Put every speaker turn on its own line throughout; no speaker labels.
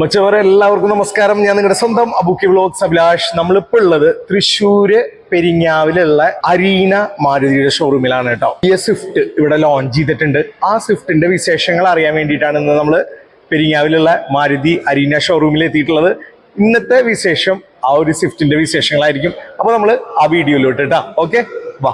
മച്ചവരെ എല്ലാവർക്കും നമസ്കാരം. ഞാൻ നിങ്ങളുടെ സ്വന്തം അബുക്കി വ്ലോഗ്സ് അഭിലാഷ്. നമ്മളിപ്പോൾ ഉള്ളത് തൃശ്ശൂര് പെരിങ്ങാവിലുള്ള അരീന മാരുതിയുടെ ഷോറൂമിലാണ് കേട്ടോ. ഈ സ്വിഫ്റ്റ് ഇവിടെ ലോഞ്ച് ചെയ്തിട്ടുണ്ട്. ആ സ്വിഫ്റ്റിന്റെ വിശേഷങ്ങൾ അറിയാൻ വേണ്ടിയിട്ടാണ് ഇന്ന് നമ്മൾ പെരിങ്ങാവിലുള്ള മാരുതി അരീന ഷോറൂമിൽ എത്തിയിട്ടുള്ളത്. ഇന്നത്തെ വിശേഷം ആ ഒരു സ്വിഫ്റ്റിന്റെ വിശേഷങ്ങളായിരിക്കും. അപ്പൊ നമ്മൾ ആ വീഡിയോയിലോട്ട് കേട്ടാ ഓക്കെ? വാ.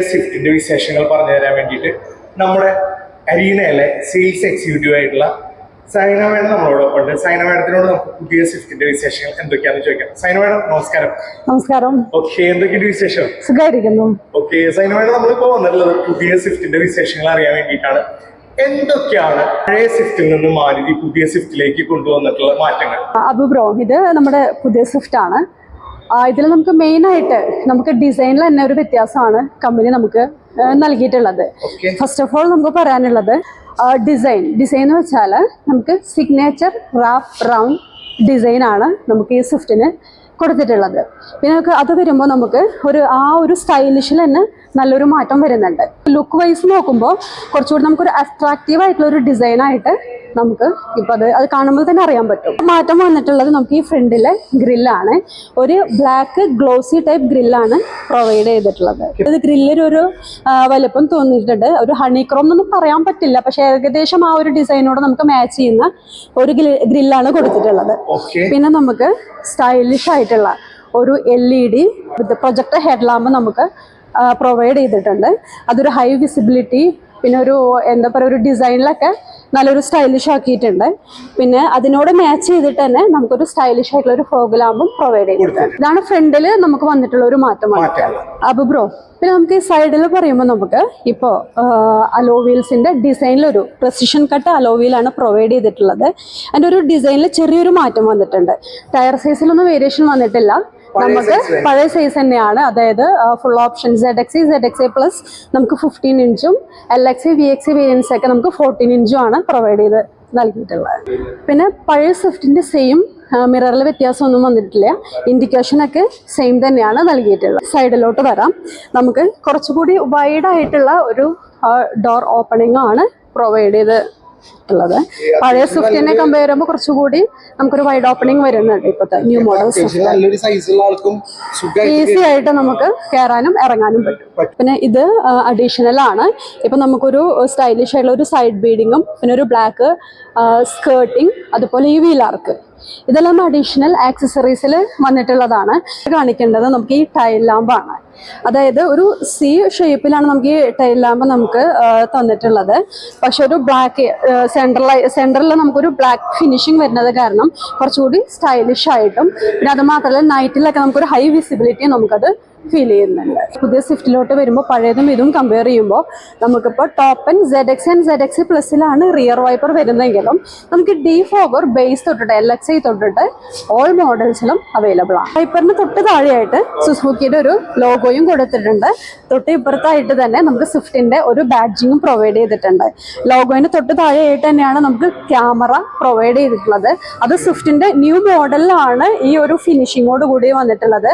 സ്വിഫ്റ്റിന്റെ വിശേഷങ്ങൾ പറഞ്ഞു തരാൻ വേണ്ടിയിട്ട് നമ്മുടെ അരീനയിലെ സെയിൽസ് എക്സിക്യൂട്ടീവ് ആയിട്ടുള്ള സൈന മേഡം നമ്മളോടൊപ്പം ഉണ്ട്. സൈന മേഡത്തിനോട് നമുക്ക് പുതിയ സ്വിഫ്റ്റിന്റെ വിശേഷങ്ങൾ എന്തൊക്കെയാണെന്ന് ചോദിക്കാം. സൈന മേഡം നമസ്കാരം.
നമസ്കാരം.
ഓക്കെ എന്തൊക്കെയുണ്ട് വിശേഷം?
സുഖമായിരിക്കുന്നു
ഓക്കെ സൈന മേഡം നമ്മളിപ്പോ വന്നിട്ടുള്ളത് പുതിയ സ്വിഫ്റ്റിന്റെ വിശേഷങ്ങൾ അറിയാൻ വേണ്ടിയിട്ടാണ്. എന്തൊക്കെയാണ് പഴയ സ്വിഫ്റ്റിൽ നിന്ന് മാരുതി പുതിയ സ്വിഫ്റ്റിലേക്ക് കൊണ്ടുവന്നിട്ടുള്ള മാറ്റങ്ങൾ?
അബു ബ്രോ ഇത് നമ്മുടെ പുതിയ സ്വിഫ്റ്റ് ആണ്. ഇതിൽ നമുക്ക് മെയിൻ ആയിട്ട് നമുക്ക് ഡിസൈനിൽ തന്നെ ഒരു വ്യത്യാസമാണ് കമ്പനി നമുക്ക് നൽകിയിട്ടുള്ളത്. ഫസ്റ്റ് ഓഫ് ഓൾ നമുക്ക് പറയാനുള്ളത് ഡിസൈൻ ഡിസൈൻ എന്ന് വെച്ചാൽ നമുക്ക് സിഗ്നേച്ചർ റാപ്പ് റൗണ്ട് ഡിസൈൻ ആണ് നമുക്ക് ഈ സ്വിഫ്റ്റിന് കൊടുത്തിട്ടുള്ളത്. പിന്നെ നമുക്ക് അത് വരുമ്പോൾ നമുക്ക് ഒരു ആ ഒരു സ്റ്റൈലിഷിൽ തന്നെ നല്ലൊരു മാറ്റം വരുന്നുണ്ട്. ലുക്ക് വൈസ് നോക്കുമ്പോൾ കുറച്ചുകൂടി നമുക്കൊരു അട്രാക്റ്റീവ് ആയിട്ടുള്ള ഒരു ഡിസൈൻ ആയിട്ട് നമുക്ക് ഇപ്പം അത് അത് കാണുമ്പോൾ തന്നെ അറിയാൻ പറ്റും. മാറ്റം വന്നിട്ടുള്ളത് നമുക്ക് ഈ ഫ്രണ്ടിലെ ഗ്രില്ലാണ് ഒരു ബ്ലാക്ക് ഗ്ലോസി ടൈപ്പ് ഗ്രില്ലാണ് പ്രൊവൈഡ് ചെയ്തിട്ടുള്ളത്. ഇത് ഗ്രില്ലിനൊരു വലുപ്പം തോന്നിയിട്ടുണ്ട്. ഒരു ഹണിക്രോം എന്നൊന്നും പറയാൻ പറ്റില്ല. പക്ഷേ ഏകദേശം ആ ഒരു ഡിസൈനോട് നമുക്ക് മാച്ച് ചെയ്യുന്ന ഒരു ഗ്രില്ലാണ് കൊടുത്തിട്ടുള്ളത്. പിന്നെ നമുക്ക് സ്റ്റൈലിഷ് ആയിട്ടുള്ള ഒരു L E D with projector head lamp നമുക്ക് പ്രൊവൈഡ് ചെയ്തിട്ടുണ്ട്. അതൊരു ഹൈ വിസിബിലിറ്റി പിന്നെ ഒരു എന്താ പറയുക ഒരു ഡിസൈനിലൊക്കെ നല്ലൊരു സ്റ്റൈലിഷ് ആക്കിയിട്ടുണ്ട്. പിന്നെ അതിനോട് മാച്ച് ചെയ്തിട്ട് തന്നെ നമുക്കൊരു സ്റ്റൈലിഷ് ആയിട്ടുള്ള ഒരു ഫോഗ് ലാമ്പും പ്രൊവൈഡ് ചെയ്തിട്ടുണ്ട്. ഇതാണ് ഫ്രണ്ടിൽ നമുക്ക് വന്നിട്ടുള്ള ഒരു മാറ്റമാണ്. അപ്പൊ ബ്രോ പിന്നെ നമുക്ക് ഈ സൈഡിൽ പറയുമ്പോൾ നമുക്ക് ഇപ്പോൾ അലോവീൽസിന്റെ ഡിസൈനിലൊരു പ്രസിഷൻ കട്ട് അലോവീലാണ് പ്രൊവൈഡ് ചെയ്തിട്ടുള്ളത്. അതിന്റെ ഒരു ഡിസൈനിൽ ചെറിയൊരു മാറ്റം വന്നിട്ടുണ്ട്. ടയർ സൈസിലൊന്നും വേരിയേഷൻ വന്നിട്ടില്ല. നമുക്ക് പഴയ സൈസ് തന്നെയാണ്. അതായത് full option Z X Z X plus നമുക്ക് ഫിഫ്റ്റീൻ ഇഞ്ചും L X V X variants ഒക്കെ നമുക്ക് ഫോർട്ടീൻ ഇഞ്ചും ആണ് പ്രൊവൈഡ് ചെയ്ത് നൽകിയിട്ടുള്ളത്. പിന്നെ പഴയ സ്വിഫ്റ്റിന്റെ സെയിം മിററിൽ വ്യത്യാസമൊന്നും വന്നിട്ടില്ല. ഇൻഡിക്കേഷൻ ഒക്കെ സെയിം തന്നെയാണ് നൽകിയിട്ടുള്ളത്. സൈഡിലോട്ട് വരാം. നമുക്ക് കുറച്ചുകൂടി വൈഡായിട്ടുള്ള ഒരു ഡോർ ഓപ്പണിംഗ് ആണ് പ്രൊവൈഡ് ചെയ്ത് ഉള്ളത്. പഴയ സ്വിഫ്റ്റിനെ കമ്പയർ ചെയ്യുമ്പോൾ കുറച്ചുകൂടി നമുക്കൊരു വൈഡ് ഓപ്പണിംഗ് വരുന്നുണ്ട് ഇപ്പോഴത്തെ ന്യൂ മോഡൽ ഈസി ആയിട്ട് നമുക്ക് കയറാനും ഇറങ്ങാനും പറ്റും. പിന്നെ ഇത് അഡീഷണൽ ആണ്. ഇപ്പൊ നമുക്കൊരു സ്റ്റൈലിഷ് ആയിട്ടുള്ള ഒരു സൈഡ് ബീഡിങ്ങും പിന്നെ ഒരു ബ്ലാക്ക് സ്കേർട്ടിങ് അതുപോലെ ഈ വീലാർക്ക് ഇതെല്ലാം അഡീഷണൽ ആക്സസറീസിൽ വന്നിട്ടുള്ളതാണ്. കാണിക്കേണ്ടത് നമുക്ക് ഈ ടൈൽ ലാമ്പാണ് അതായത് ഒരു സി ഷേപ്പിലാണ് നമുക്ക് ഈ ടൈൽ ലാമ്പ് നമുക്ക് തന്നിട്ടുള്ളത്. പക്ഷെ ഒരു ബ്ലാക്ക് സെൻട്രലായി സെന്ററിൽ നമുക്കൊരു ബ്ലാക്ക് ഫിനിഷിങ് വരുന്നത് കാരണം കുറച്ചുകൂടി സ്റ്റൈലിഷ് ആയിട്ടും പിന്നെ അത് മാത്രമല്ല നൈറ്റിലൊക്കെ നമുക്കൊരു ഹൈ വിസിബിലിറ്റി നമുക്കത് ഫീൽ ചെയ്യുന്നുണ്ട്. പുതിയ സ്വിഫ്റ്റിലോട്ട് വരുമ്പോൾ പഴയതും ഇതും കമ്പയർ ചെയ്യുമ്പോൾ നമുക്കിപ്പോൾ top and Z X and Z X പ്ലസ്സിലാണ് rear wiper വരുന്നതെങ്കിലും നമുക്ക് ഡി ഫോവർ ബേസ് തൊട്ടിട്ട് എൽ എക്സ് ഐ തൊട്ടിട്ട് ഓൾ മോഡൽസിലും അവൈലബിൾ ആണ്. വൈപ്പറിന് തൊട്ട് താഴെയായിട്ട് സുസുക്കിയുടെ ഒരു ലോഗോയും കൊടുത്തിട്ടുണ്ട്. തൊട്ട് ഇപ്പുറത്തായിട്ട് തന്നെ നമുക്ക് സ്വിഫ്റ്റിന്റെ ഒരു ബാഡ്ജിങ്ങും പ്രൊവൈഡ് ചെയ്തിട്ടുണ്ട്. ലോഗോയിന് തൊട്ട് താഴെയായിട്ട് തന്നെയാണ് നമുക്ക് ക്യാമറ പ്രൊവൈഡ് ചെയ്തിട്ടുള്ളത്. അത് സ്വിഫ്റ്റിന്റെ ന്യൂ മോഡലിലാണ് ഈ ഒരു ഫിനിഷിങ്ങോട് കൂടി വന്നിട്ടുള്ളത്.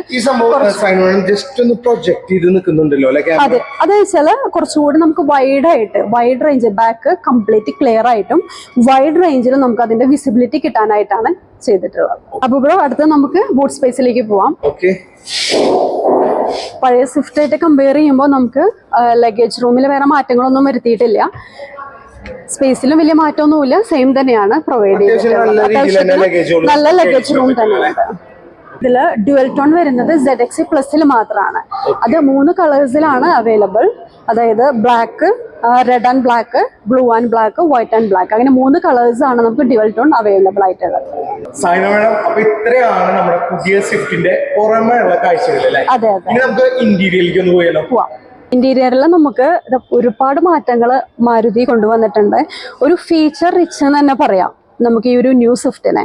ജസ്റ്റ് ഒന്ന് പ്രൊജക്ട് ചെയ്ത് നിൽക്കുന്നുണ്ടല്ലോ
അതെ. അത് വെച്ചാൽ കുറച്ചുകൂടി നമുക്ക് വൈഡ് ആയിട്ട് wide range back complete clear ആയിട്ടും വൈഡ് റേഞ്ചിൽ നമുക്ക് അതിന്റെ വിസിബിലിറ്റി കിട്ടാനായിട്ടാണ് ചെയ്തിട്ടുള്ളത്. അപ്പൊ ബ്രോ അടുത്ത് നമുക്ക് ബൂട്ട് സ്പേസിലേക്ക് പോവാം.
ഓക്കെ
പഴയ സ്വിഫ്റ്റ് ആയിട്ട് കമ്പയർ ചെയ്യുമ്പോൾ നമുക്ക് ലഗേജ് റൂമിൽ വേറെ മാറ്റങ്ങളൊന്നും വരുത്തിയിട്ടില്ല. സ്പേസിലും വലിയ മാറ്റമൊന്നുമില്ല. സെയിം തന്നെയാണ് പ്രൊവൈഡ്
ചെയ്യുന്നത് നല്ല
ലഗേജ് റൂം തന്നെയാണ്. ഇതിൽ ഡ്യുവൽ ടോൺ വരുന്നത് സെഡ് എക്സി പ്ലസിൽ മാത്രമാണ് അത് മൂന്ന് കളേഴ്സിലാണ് അവൈലബിൾ അതായത് black red and black blue and black white and black അങ്ങനെ മൂന്ന് കളേഴ്സ് ആണ് നമുക്ക് ഡ്യുവൽ ടോൺ അവൈലബിൾ ആയിട്ടുള്ളത്.
സൈന മേഡം അപ്പൊ ഇത്രയാണ് നമ്മുടെ പുതിയ സ്വിഫ്റ്റിന്റെ പുറമേ ഉള്ള കാഴ്ചകൾ അല്ലേ?
അതെ അതെ.
നമുക്ക് ഇന്റീരിയറിലേക്ക് ഒന്ന് പോയാലോ?
പോവാം. ഇന്റീരിയറിൽ നമുക്ക് ഒരുപാട് മാറ്റങ്ങൾ മാരുതി കൊണ്ടുവന്നിട്ടുണ്ട്. ഒരു ഫീച്ചർ റിച്ച് എന്ന് തന്നെ പറയാം. നമുക്ക് ഈ ഒരു ന്യൂ സ്വിഫ്റ്റിനെ.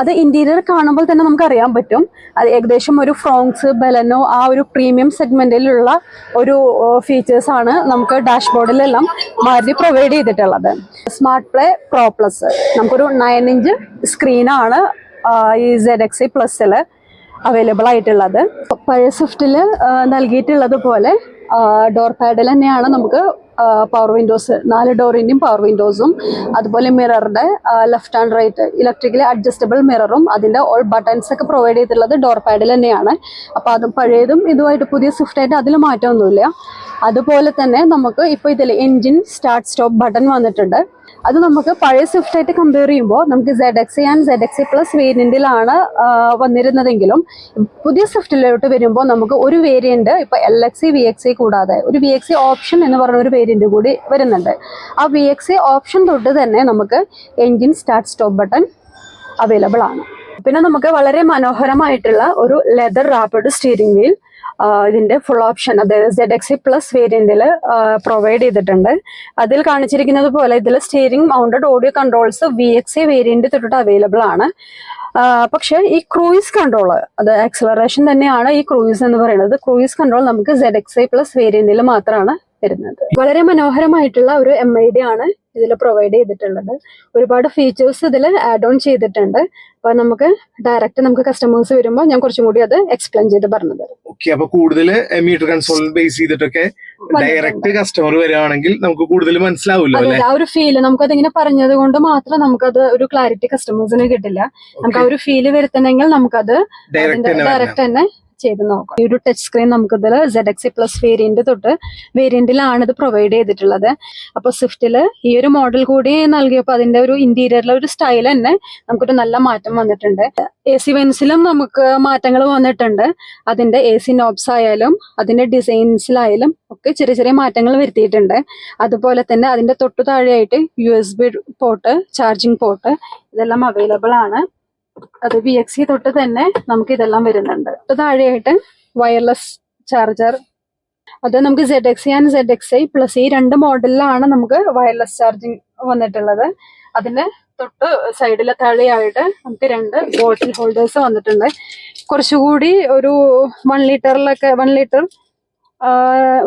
അത് ഇന്റീരിയർ കാണുമ്പോൾ തന്നെ നമുക്ക് അറിയാൻ പറ്റും. അത് ഏകദേശം ഒരു ഫ്രോങ്സ് ബലനോ ആ ഒരു പ്രീമിയം സെഗ്മെന്റിലുള്ള ഒരു ഫീച്ചേഴ്സ് ആണ് നമുക്ക് ഡാഷ്ബോർഡിലെല്ലാം മാരുതി പ്രൊവൈഡ് ചെയ്തിട്ടുള്ളത്. സ്മാർട്ട് പ്ലേ പ്രോ പ്ലസ് നമുക്കൊരു നയൻ ഇഞ്ച് സ്ക്രീനാണ് ഈ സെഡ് എക്സ് പ്ലസ്സിൽ അവൈലബിൾ ആയിട്ടുള്ളത്. പഴയ സ്വിഫ്റ്റിൽ നൽകിയിട്ടുള്ളത് പോലെ ഡോർ പാഡിൽ തന്നെയാണ് നമുക്ക് പവർ വിൻഡോസ് നാല് ഡോറിന്റെയും പവർ വിൻഡോസും അതുപോലെ മിററിന്റെ left and right electrically adjustable മിററും അതിന്റെ ഓൾ ബട്ടൺസ് ഒക്കെ പ്രൊവൈഡ് ചെയ്തിട്ടുള്ളത് ഡോർ പാഡിൽ തന്നെയാണ്. അപ്പോൾ അത് പഴയതും ഇതുമായിട്ട് പുതിയ സ്വിഫ്റ്റായിട്ട് അതിൽ മാറ്റമൊന്നുമില്ല. അതുപോലെ തന്നെ നമുക്ക് ഇപ്പോൾ ഇതിൽ എൻജിൻ സ്റ്റാർട്ട് സ്റ്റോപ്പ് ബട്ടൺ വന്നിട്ടുണ്ട്. അത് നമുക്ക് പഴയ സ്വിഫ്റ്റ് ആയിട്ട് കമ്പയർ ചെയ്യുമ്പോൾ നമുക്ക് Z X and Z X plus വേരിയന്റിലാണ് വന്നിരുന്നതെങ്കിലും പുതിയ സ്വിഫ്റ്റിലോട്ട് വരുമ്പോൾ നമുക്ക് ഒരു വേരിയന്റ് ഇപ്പോൾ എൽ എക്സ് വി എക്സ് കൂടാതെ ഒരു വി എക്സ് ഓപ്ഷൻ എന്ന് പറഞ്ഞ ഒരു വേരിയന്റ് കൂടി വരുന്നുണ്ട്. ആ വി എക്സ് ഓപ്ഷൻ തൊട്ട് തന്നെ നമുക്ക് engine start stop button available ആണ്. പിന്നെ നമുക്ക് വളരെ മനോഹരമായിട്ടുള്ള ഒരു ലെതർ റാപ്പിഡ് സ്റ്റിയറിംഗ് വീൽ ഇതിന്റെ ഫുൾ ഓപ്ഷൻ അതായത് സെഡ് എക്സ് പ്ലസ് വേരിയന്റിൽ പ്രൊവൈഡ് ചെയ്തിട്ടുണ്ട്. അതിൽ കാണിച്ചിരിക്കുന്നത് പോലെ ഇതിൽ steering mounted audio controls V X variant തൊട്ടിട്ട് അവൈലബിൾ ആണ്. പക്ഷെ ഈ ക്രൂയിസ് കൺട്രോൾ അത് ആക്സലറേഷൻ തന്നെയാണ് ഈ ക്രൂയിസ് എന്ന് പറയുന്നത്. ക്രൂയിസ് കൺട്രോൾ നമുക്ക് സെഡ് എക്സ് പ്ലസ് വേരിയന്റിൽ മാത്രമാണ് വരുന്നത് വളരെ മനോഹരമായിട്ടുള്ള ഒരു എം ഐ ഡി ആണ് ഇതിൽ പ്രൊവൈഡ് ചെയ്തിട്ടുള്ളത്. ഒരുപാട് ഫീച്ചേഴ്സ് ഇതിൽ ആഡ് ഓൺ ചെയ്തിട്ടുണ്ട്. അപ്പൊ നമുക്ക് ഡയറക്റ്റ് നമുക്ക് കസ്റ്റമേഴ്സ് വരുമ്പോൾ ഞാൻ കുറച്ചും കൂടി അത് എക്സ്പ്ലെയിൻ ചെയ്ത് പറഞ്ഞത്
ഓക്കെ അപ്പൊ കൂടുതൽ മീറ്റർ കൺസോൾ ബേസ് ചെയ്തിട്ടൊക്കെ ഡയറക്റ്റ് കസ്റ്റമർ വരികയാണെങ്കിൽ നമുക്ക് കൂടുതൽ
അതെ, ആ ഒരു ഫീൽ നമുക്ക് അതിങ്ങനെ പറഞ്ഞത് കൊണ്ട് മാത്രം നമുക്കത് ഒരു ക്ലാരിറ്റി കസ്റ്റമേഴ്സിന് കിട്ടില്ല. നമുക്ക് ആ ഒരു ഫീൽ വരുത്തണമെങ്കിൽ നമുക്കത്
ഡയറക്റ്റ് തന്നെ
ചെയ്ത് നോക്കാം. ഈ ഒരു ടച്ച് സ്ക്രീൻ നമുക്കിതിൽ Z X I plus variant തൊട്ട് വേരിയന്റിലാണ് ഇത് പ്രൊവൈഡ് ചെയ്തിട്ടുള്ളത്. അപ്പൊ സ്വിഫ്റ്റിൽ ഈ ഒരു മോഡൽ കൂടി നൽകിയപ്പോൾ അതിന്റെ ഒരു ഇന്റീരിയറിലെ ഒരു സ്റ്റൈൽ തന്നെ നമുക്കൊരു നല്ല മാറ്റം വന്നിട്ടുണ്ട്. എ സി വെൻസിലും നമുക്ക് മാറ്റങ്ങൾ വന്നിട്ടുണ്ട്. അതിന്റെ എ സി നോബ്സ് ആയാലും അതിന്റെ ഡിസൈൻസിലായാലും ഒക്കെ ചെറിയ ചെറിയ മാറ്റങ്ങൾ വരുത്തിയിട്ടുണ്ട്. അതുപോലെ തന്നെ അതിന്റെ തൊട്ടു താഴെയായിട്ട് U S B port charging port ഇതെല്ലാം അവൈലബിൾ ആണ്. അത് ബി എക്സ് തൊട്ട് തന്നെ നമുക്ക് ഇതെല്ലാം വരുന്നുണ്ട്. താഴെയായിട്ട് വയർലെസ് ചാർജർ അത് നമുക്ക് Z X and Z X I plus ഈ രണ്ട് മോഡലിലാണ് നമുക്ക് വയർലെസ് ചാർജിങ് വന്നിട്ടുള്ളത്. അതിന്റെ തൊട്ട് സൈഡിലെ താഴെയായിട്ട് നമുക്ക് രണ്ട് ബോട്ടിൽ ഹോൾഡേഴ്സ് വന്നിട്ടുണ്ട്. കുറച്ചുകൂടി ഒരു വൺ ലിറ്ററിലൊക്കെ വൺ ലിറ്റർ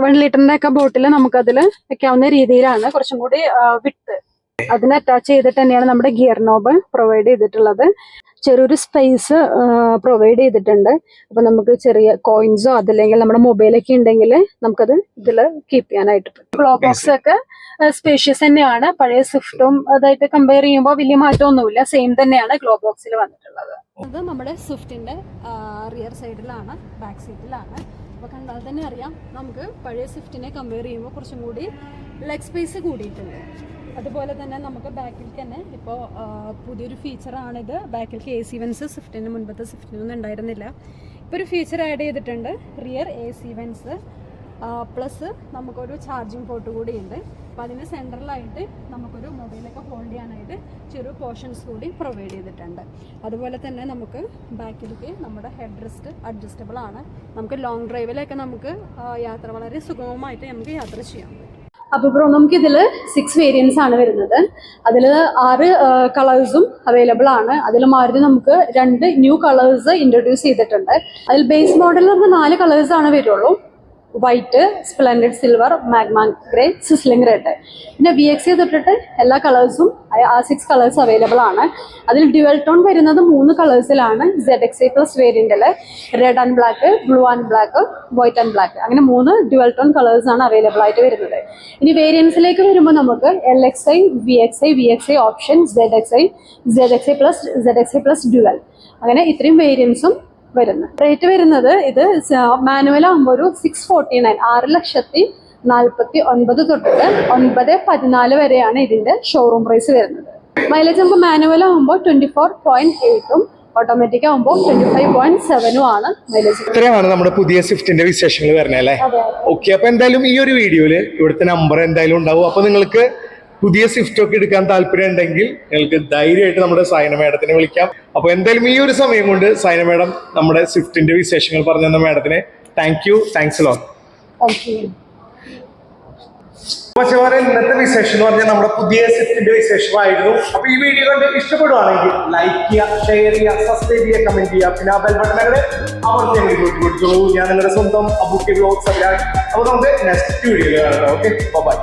വൺ ലിറ്ററിന്റെ ഒക്കെ ബോട്ടിൽ നമുക്കതിൽ വെക്കാവുന്ന രീതിയിലാണ്. കുറച്ചും കൂടി വിട്ട് അതിന് അറ്റാച്ച് ചെയ്തിട്ട് തന്നെയാണ് നമ്മുടെ ഗിയർ നോബ് പ്രൊവൈഡ് ചെയ്തിട്ടുള്ളത്. ചെറിയൊരു സ്പേസ് പ്രൊവൈഡ് ചെയ്തിട്ടുണ്ട്. അപ്പൊ നമുക്ക് ചെറിയ കോയിൻസോ അതല്ലെങ്കിൽ നമ്മുടെ മൊബൈലൊക്കെ ഉണ്ടെങ്കിൽ നമുക്കത് ഇതിൽ കീപ്പ് ചെയ്യാനായിട്ട് പറ്റും. ഗ്ലോ ബോക്സ് ഒക്കെ സ്പേഷ്യസ് തന്നെയാണ്. പഴയ സ്വിഫ്റ്റും അതായിട്ട് കമ്പയർ ചെയ്യുമ്പോൾ വലിയ മാറ്റമൊന്നുമില്ല. സെയിം തന്നെയാണ് ഗ്ലോ ബോക്സിൽ വന്നിട്ടുള്ളത്. അത് നമ്മുടെ സ്വിഫ്റ്റിന്റെ റിയർ സൈഡിലാണ് ബാക്ക് സീറ്റിലാണ് അപ്പോൾ കണ്ടാൽ തന്നെ അറിയാം. നമുക്ക് പഴയ സ്വിഫ്റ്റിനെ കമ്പയർ ചെയ്യുമ്പോൾ കുറച്ചും കൂടി ലെഗ് സ്പേസ് കൂടിയിട്ടുണ്ട്. അതുപോലെ തന്നെ നമുക്ക് ബാക്കിൽ തന്നെ ഇപ്പോൾ പുതിയൊരു ഫീച്ചറാണിത് ബാക്കിൽ എ സി വെൻസ് സ്വിഫ്റ്റിന് മുൻപത്തെ സ്വിഫ്റ്റിനൊന്നും ഉണ്ടായിരുന്നില്ല. ഇപ്പോൾ ഒരു ഫീച്ചർ ആഡ് ചെയ്തിട്ടുണ്ട്. Rear A C vents plus നമുക്കൊരു ചാർജിങ് പോർട്ട് കൂടി ഉണ്ട് അപ്പം അതിന് സെൻട്രലായിട്ട് നമുക്കൊരു മൊബൈലൊക്കെ ഹോൾഡ് ചെയ്യാനായിട്ട് ചെറു പോർഷൻസ് കൂടി പ്രൊവൈഡ് ചെയ്തിട്ടുണ്ട്. അതുപോലെ തന്നെ നമുക്ക് ബാക്കിലേക്ക് നമ്മുടെ ഹെഡ് റെസ്റ്റ് അഡ്ജസ്റ്റബിൾ ആണ്. നമുക്ക് ലോങ് ഡ്രൈവിലൊക്കെ നമുക്ക് യാത്ര വളരെ സുഗമമായിട്ട് നമുക്ക് യാത്ര ചെയ്യാം. അപ്പോൾ ബ്രോ നമുക്കിതിൽ സിക്സ് വേരിയൻസ് ആണ് വരുന്നത്. അതിൽ ആറ് കളേഴ്സും അവൈലബിൾ ആണ്. അതിൽ മാറി നമുക്ക് രണ്ട് ന്യൂ കളേഴ്സ് ഇൻട്രൊഡ്യൂസ് ചെയ്തിട്ടുണ്ട്. അതിൽ ബേസ് മോഡലിൽ നിന്ന് നാല് കളേഴ്സ് ആണ് വരുള്ളൂ. White splendid silver magma grey sizzling red പിന്നെ വി എക്സ് തൊട്ടിട്ട് എല്ലാ കളേഴ്സും ആ സിക്സ് കളേഴ്സ് അവൈലബിൾ ആണ്. അതിൽ ഡ്യുവൽ ടോൺ വരുന്നത് മൂന്ന് കളേഴ്സിലാണ് Z X A plus വേരിയന്റിൽ red and black blue and black white and black അങ്ങനെ മൂന്ന് ഡ്യുവൽ ടോൺ കളേഴ്സ് ആണ് അവൈലബിൾ ആയിട്ട് വരുന്നത്. ഇനി വേരിയൻസിലേക്ക് വരുമ്പോൾ നമുക്ക് L X I V X I V X I option Z X I Z X I plus Z X I plus dual അങ്ങനെ ഇത്രയും വേരിയൻസും വരുന്നത്. റേറ്റ് വരുന്നത് ഇത് മാനുവൽ ആകുമ്പോൾ ഒരു സിക്സ് ഫോർട്ടി നയൻ ആറ് ലക്ഷത്തി നാൽപ്പത്തി ഒൻപത് തൊട്ടിട്ട് ഒൻപത് പതിനാല് വരെയാണ് ഇതിന്റെ ഷോറൂം പ്രൈസ് വരുന്നത്. മൈലേജ് നമുക്ക് മാനുവൽ ആകുമ്പോൾ ട്വന്റി ഫോർ പോയിന്റ് എയ്റ്റും ഓട്ടോമാറ്റിക് ആകുമ്പോൾ ട്വന്റി ഫൈവ് പോയിന്റ് സെവനും ആണ് മൈലേജ്
ഇത്രയാണ് നമ്മുടെ പുതിയ സ്വിഫ്റ്റിന്റെ വിശേഷങ്ങൾ വരുന്നത് അല്ലേ? ഓക്കെ അപ്പൊ എന്തായാലും ഈ ഒരു വീഡിയോയിൽ ഇവിടുത്തെ നമ്പർ എന്തായാലും ഉണ്ടാവും. അപ്പൊ നിങ്ങൾക്ക് പുതിയ സ്വിഫ്റ്റ് ഒക്കെ എടുക്കാൻ താല്പര്യം ഉണ്ടെങ്കിൽ നിങ്ങൾക്ക് ധൈര്യമായിട്ട് നമ്മുടെ സൈന മേഡത്തിനെ വിളിക്കാം. അപ്പൊ എന്തായാലും ഈ ഒരു സമയം കൊണ്ട് സൈന മേഡം നമ്മുടെ സ്വിഫ്റ്റിന്റെ വിശേഷങ്ങൾ പറഞ്ഞു തന്ന മേഡത്തിനെ താങ്ക് യു താങ്ക്സ് ലോ
താങ്ക് യു
പക്ഷേ ഇന്നത്തെ വിശേഷം എന്ന് പറഞ്ഞാൽ നമ്മുടെ പുതിയ സ്വിഫ്റ്റിന്റെ വിശേഷമായിരുന്നു. അപ്പൊ ഈ വീഡിയോ കണ്ട് ഇഷ്ടപ്പെടുവാണെങ്കിൽ ലൈക്ക് ചെയ്യുക ഷെയർ ചെയ്യുക സബ്സ്ക്രൈബ് ചെയ്യുക കമന്റ് ചെയ്യുക. പിന്നെ ആ ബെൽ ബട്ടൺ അവർക്ക് അമർത്തി കൊടുത്തോളൂ. ഞാൻ നിങ്ങളുടെ സ്വന്തം അബുക്കി ബ്ലോഗ്സ് അല്ല അപ്പൊ നമുക്ക് നെക്സ്റ്റ് വീഡിയോയിൽ കാണാം ഓക്കെ ബൈ